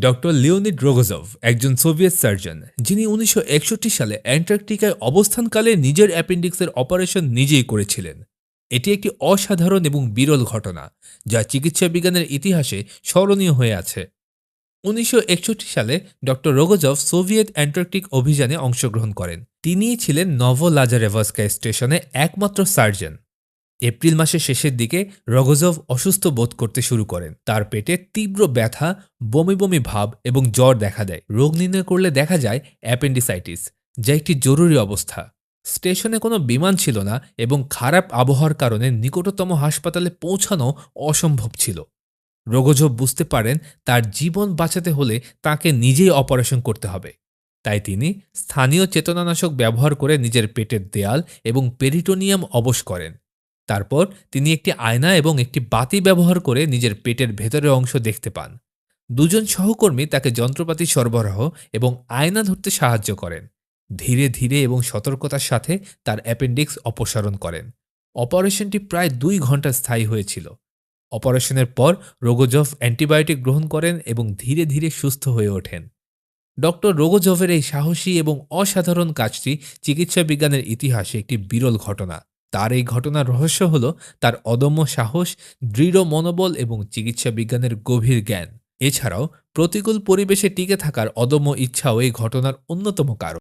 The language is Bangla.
ডক্টর লিওনিড রোগোজভ, একজন সোভিয়েত সার্জন, যিনি উনিশশো একষট্টি সালে অ্যান্টার্কটিকায় অবস্থানকালে নিজের অ্যাপেন্ডিক্সের অপারেশন নিজেই করেছিলেন। এটি একটি অসাধারণ এবং বিরল ঘটনা, যা চিকিৎসা বিজ্ঞানের ইতিহাসে স্মরণীয় হয়ে আছে। উনিশশো একষট্টি সালে ডক্টর রোগোজভ সোভিয়েত অ্যান্টার্কটিক অভিযানে অংশগ্রহণ করেন। তিনিই ছিলেন নভোলাজারেভস্কাই স্টেশনে একমাত্র সার্জন। এপ্রিল মাসের শেষের দিকে রগজভ অসুস্থ বোধ করতে শুরু করেন। তার পেটে তীব্র ব্যথা, বমি বমি ভাব এবং জ্বর দেখা দেয়। রোগ নির্ণয় করলে দেখা যায় অ্যাপেন্ডিসাইটিস, যা একটি জরুরি অবস্থা। স্টেশনে কোনো বিমান ছিল না এবং খারাপ আবহাওয়ার কারণে নিকটতম হাসপাতালে পৌঁছানো অসম্ভব ছিল। রোগজভ বুঝতে পারেন তার জীবন বাঁচাতে হলে তাকে নিজেই অপারেশন করতে হবে। তাই তিনি স্থানীয় চেতনানাশক ব্যবহার করে নিজের পেটের দেয়াল এবং পেরিটোনিয়াম অবশ করেন। তারপর তিনি একটি আয়না এবং একটি বাতি ব্যবহার করে নিজের পেটের ভেতরের অংশ দেখতে পান। দুজন সহকর্মী তাকে যন্ত্রপাতি সরবরাহ এবং আয়না ধরতে সাহায্য করেন। ধীরে ধীরে এবং সতর্কতার সাথে তার অ্যাপেন্ডিক্স অপসারণ করেন। অপারেশনটি প্রায় দুই ঘণ্টা স্থায়ী হয়েছিল। অপারেশনের পর রোগোজভ অ্যান্টিবায়োটিক গ্রহণ করেন এবং ধীরে ধীরে সুস্থ হয়ে ওঠেন। ডক্টর রোগোজভের এই সাহসী এবং অসাধারণ কাজটি চিকিৎসা বিজ্ঞানের ইতিহাসে একটি বিরল ঘটনা। তার এই ঘটনার রহস্য হল তার অদম্য সাহস, দৃঢ় মনোবল এবং চিকিৎসা বিজ্ঞানের গভীর জ্ঞান। এছাড়াও প্রতিকূল পরিবেশে টিকে থাকার অদম্য ইচ্ছাও এই ঘটনার অন্যতম কারণ।